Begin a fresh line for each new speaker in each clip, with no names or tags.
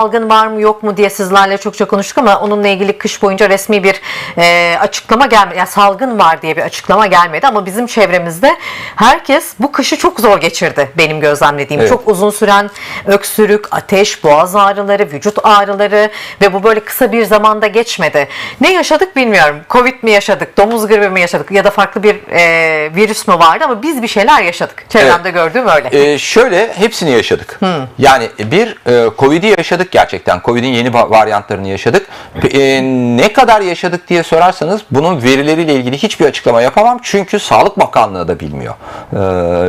salgın var mı yok mu diye sizlerle çokça konuştuk ama onunla ilgili kış boyunca resmi bir e, açıklama gelmedi. Yani salgın var diye bir açıklama gelmedi ama bizim çevremizde herkes bu kışı çok zor geçirdi benim gözlemlediğim.
Evet.
Çok uzun süren öksürük, ateş, boğaz ağrıları, vücut ağrıları ve bu böyle kısa bir zamanda geçmedi. Ne yaşadık bilmiyorum. Covid mi yaşadık, domuz gribi mi yaşadık ya da farklı bir e, virüs mü vardı ama biz bir şeyler yaşadık. Çevremde gördüğüm öyle.
Ee, şöyle hepsini yaşadık. Yani bir e, Covid'i yaşadık gerçekten. Covid'in yeni va- varyantlarını yaşadık. E, ne kadar yaşadık diye sorarsanız bunun verileriyle ilgili hiçbir açıklama yapamam. Çünkü Sağlık Bakanlığı da bilmiyor. Ee,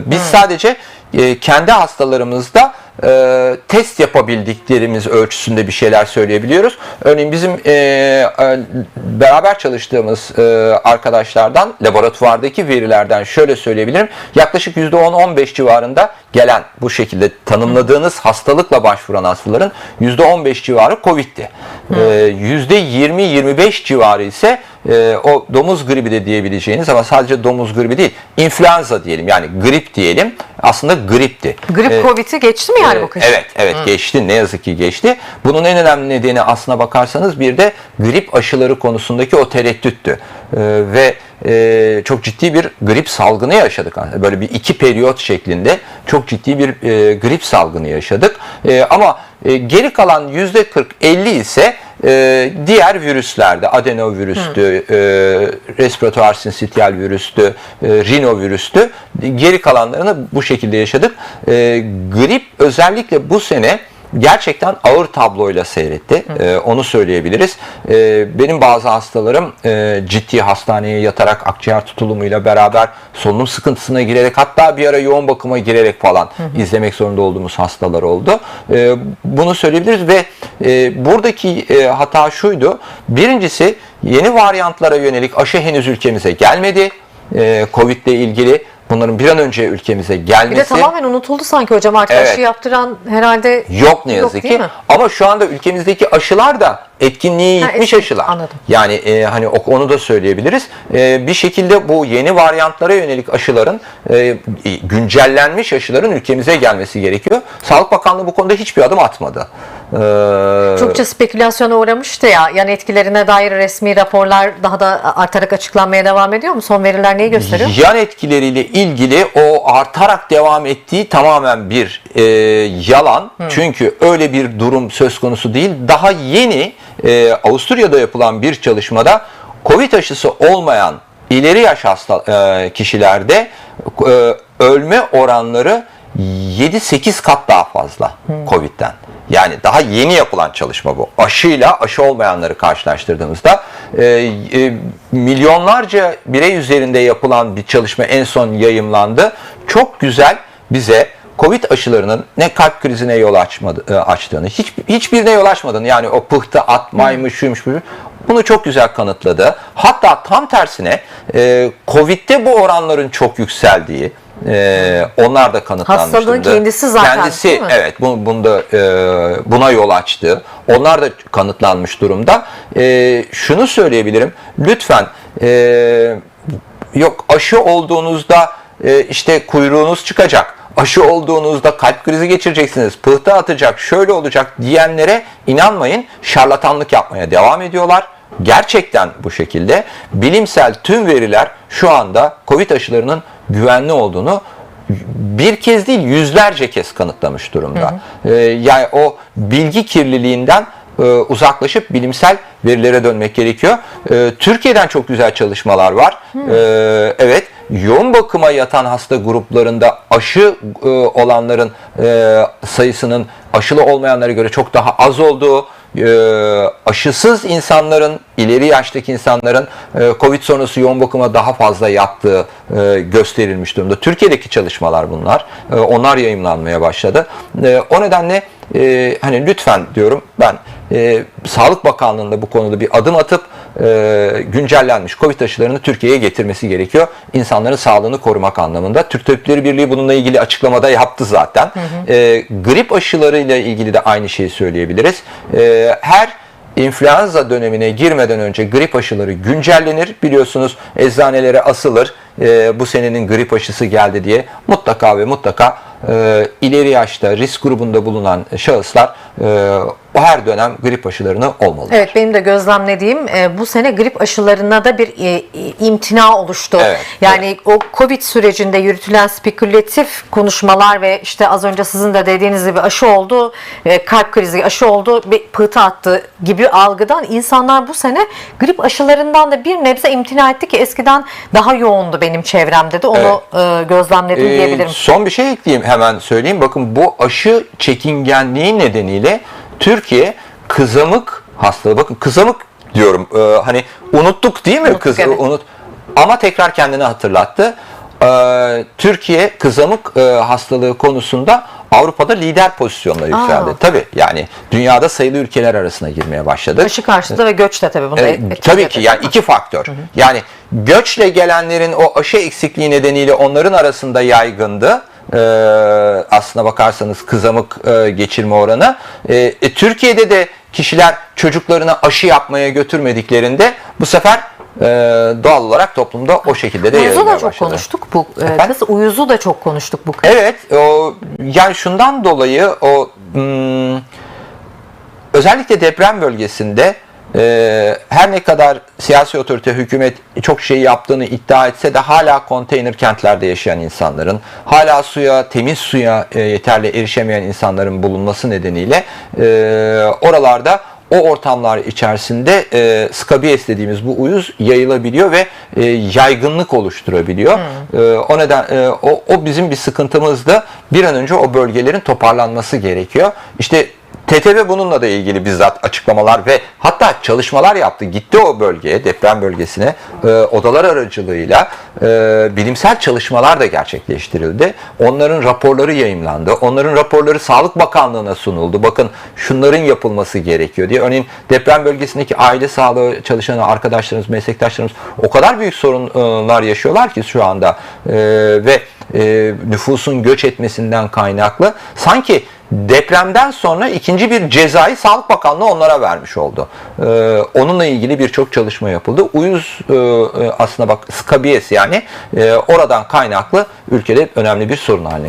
biz sadece e, kendi hastalarımızda e, test yapabildiklerimiz ölçüsünde bir şeyler söyleyebiliyoruz. Örneğin bizim e, e, beraber çalıştığımız e, arkadaşlardan laboratuvardaki verilerden şöyle söyleyebilirim. Yaklaşık %10-15 civarında gelen bu şekilde tanımladığınız hastalıkla başvuran hastaların %15 civarı Covid'ti. E, %20-25 civarı ise e, o domuz gribi de diyebileceğiniz ama sadece domuz gribi değil, influenza diyelim yani grip diyelim aslında gripti.
Grip
E,
Covid'i geçti mi yani
ee,
bu kış?
Evet, evet geçti. Ne yazık ki geçti. Bunun en önemli nedeni aslına bakarsanız bir de grip aşıları konusundaki o tereddüttü. Ee, ve e, çok ciddi bir grip salgını yaşadık. Böyle bir iki periyot şeklinde çok ciddi bir e, grip salgını yaşadık. E, ama e, geri kalan yüzde 40-50 ise e, diğer virüslerde adenovirüstü, e, respiratuar sinsitiyal virüstü, e, rinovirüstü geri kalanlarını bu şekilde yaşadık. E, grip özellikle bu sene gerçekten ağır tabloyla seyretti. E, onu söyleyebiliriz. E, benim bazı hastalarım e, ciddi hastaneye yatarak akciğer tutulumuyla beraber solunum sıkıntısına girerek hatta bir ara yoğun bakıma girerek falan izlemek zorunda olduğumuz hastalar oldu. E, bunu söyleyebiliriz ve e, buradaki e, hata şuydu. Birincisi yeni varyantlara yönelik aşı henüz ülkemize gelmedi. E, Covid ile ilgili bunların bir an önce ülkemize gelmesi
Bir de tamamen unutuldu sanki hocam artık
Evet.
aşı yaptıran herhalde
Yok ne yazık
değil
ki.
mi?
Ama şu anda ülkemizdeki aşılar da etkinliği
Ha,
yitmiş aşılar.
anladım.
Yani e, hani onu da söyleyebiliriz. E, bir şekilde bu yeni varyantlara yönelik aşıların e, güncellenmiş aşıların ülkemize gelmesi gerekiyor. Sağlık Bakanlığı bu konuda hiçbir adım atmadı. E,
Çokça spekülasyona uğramıştı ya. Yan etkilerine dair resmi raporlar daha da artarak açıklanmaya devam ediyor mu? Son veriler neyi gösteriyor?
Yan etkileriyle ilgili o artarak devam ettiği tamamen bir e, yalan. Çünkü öyle bir durum söz konusu değil. Daha yeni e, Avusturya'da yapılan bir çalışmada Covid aşısı olmayan ileri yaş hasta e, kişilerde e, ölme oranları 7-8 kat daha fazla Covid'den. Yani daha yeni yapılan çalışma bu. Aşıyla aşı olmayanları karşılaştırdığımızda e, e, milyonlarca birey üzerinde yapılan bir çalışma en son yayımlandı. Çok güzel bize Covid aşılarının ne kalp krizine yol açmadı, e, açtığını, hiç, hiçbirine yol açmadığını yani o pıhtı atmaymış, şuymuş, buymuş, bunu çok güzel kanıtladı. Hatta tam tersine e, Covid'de bu oranların çok yükseldiği, e, onlar da kanıtlanmış
Hastalığın kendisi zaten,
Kendisi
değil mi?
evet bu, bunda e, buna yol açtı. Onlar da kanıtlanmış durumda. E, şunu söyleyebilirim. Lütfen e, yok aşı olduğunuzda e, işte kuyruğunuz çıkacak. Aşı olduğunuzda kalp krizi geçireceksiniz, pıhtı atacak, şöyle olacak diyenlere inanmayın. Şarlatanlık yapmaya devam ediyorlar. Gerçekten bu şekilde bilimsel tüm veriler şu anda Covid aşılarının güvenli olduğunu bir kez değil yüzlerce kez kanıtlamış durumda. Ee, yani o bilgi kirliliğinden e, uzaklaşıp bilimsel verilere dönmek gerekiyor. Ee, Türkiye'den çok güzel çalışmalar var. Ee, evet yoğun bakıma yatan hasta gruplarında aşı e, olanların e, sayısının aşılı olmayanlara göre çok daha az olduğu e, aşısız insanların, ileri yaştaki insanların e, Covid sonrası yoğun bakıma daha fazla yattığı e, gösterilmiş durumda. Türkiye'deki çalışmalar bunlar. E, onlar yayınlanmaya başladı. E, o nedenle e, hani lütfen diyorum ben e, Sağlık Bakanlığı'nda bu konuda bir adım atıp e, güncellenmiş Covid aşılarını Türkiye'ye getirmesi gerekiyor. İnsanların sağlığını korumak anlamında. Türk Tabipleri Birliği bununla ilgili açıklamada yaptı zaten. E, grip aşılarıyla ilgili de aynı şeyi söyleyebiliriz. E, her influenza dönemine girmeden önce grip aşıları güncellenir. Biliyorsunuz eczanelere asılır. e, bu senenin grip aşısı geldi diye mutlaka ve mutlaka e, ileri yaşta risk grubunda bulunan şahıslar e, her dönem grip aşılarını olmalı.
Evet benim de gözlemlediğim e, bu sene grip aşılarına da bir e, imtina oluştu.
Evet,
yani o Covid sürecinde yürütülen spekülatif konuşmalar ve işte az önce sizin de dediğiniz gibi aşı oldu, e, kalp krizi aşı oldu, bir pıhtı attı gibi algıdan insanlar bu sene grip aşılarından da bir nebze imtina etti ki eskiden daha yoğundu benim çevremde de onu e, gözlemledim
Ee,
diyebilirim.
Son bir şey ekleyeyim hemen söyleyeyim. Bakın bu aşı çekingenliği nedeniyle Türkiye kızamık hastalığı. Bakın kızamık diyorum. Ee, hani unuttuk değil mi?
Unuttuk,
Kız,
evet.
unut. Ama tekrar kendini hatırlattı. Ee, Türkiye kızamık e, hastalığı konusunda Avrupa'da lider pozisyonuna yükseldi.
Aa.
Tabii yani dünyada sayılı ülkeler arasına girmeye başladı.
Aşı karşıtı ve göç de tabii bunu
E, tabii ki yani iki faktör. Yani göçle gelenlerin o aşı eksikliği nedeniyle onların arasında yaygındı. E, aslına bakarsanız kızamık e, geçirme oranı. E, e, Türkiye'de de kişiler çocuklarına aşı yapmaya götürmediklerinde bu sefer e, doğal olarak toplumda o şekilde de
Uyuzu da çok
başladı.
konuştuk bu e, kız. Uyuzu da çok konuştuk bu kız.
Evet, o yani şundan dolayı o hmm, özellikle deprem bölgesinde e, her ne kadar siyasi otorite, hükümet çok şey yaptığını iddia etse de hala konteyner kentlerde yaşayan insanların, hala suya, temiz suya e, yeterli erişemeyen insanların bulunması nedeniyle e, oralarda o ortamlar içerisinde e, skabiyes dediğimiz bu uyuz yayılabiliyor ve e, yaygınlık oluşturabiliyor. E, o neden e, o, o bizim bir sıkıntımızdı. Bir an önce o bölgelerin toparlanması gerekiyor. İşte TTB bununla da ilgili bizzat açıklamalar ve hatta çalışmalar yaptı. Gitti o bölgeye, deprem bölgesine e, odalar aracılığıyla e, bilimsel çalışmalar da gerçekleştirildi. Onların raporları yayımlandı. Onların raporları Sağlık Bakanlığı'na sunuldu. Bakın şunların yapılması gerekiyor diye. Örneğin deprem bölgesindeki aile sağlığı çalışan arkadaşlarımız, meslektaşlarımız o kadar büyük sorunlar yaşıyorlar ki şu anda E, ve e, nüfusun göç etmesinden kaynaklı sanki depremden sonra ikinci bir cezayı Sağlık Bakanlığı onlara vermiş oldu. Ee, onunla ilgili birçok çalışma yapıldı. Uyuz e, e, aslında bak skabiyes yani e, oradan kaynaklı ülkede önemli bir sorun haline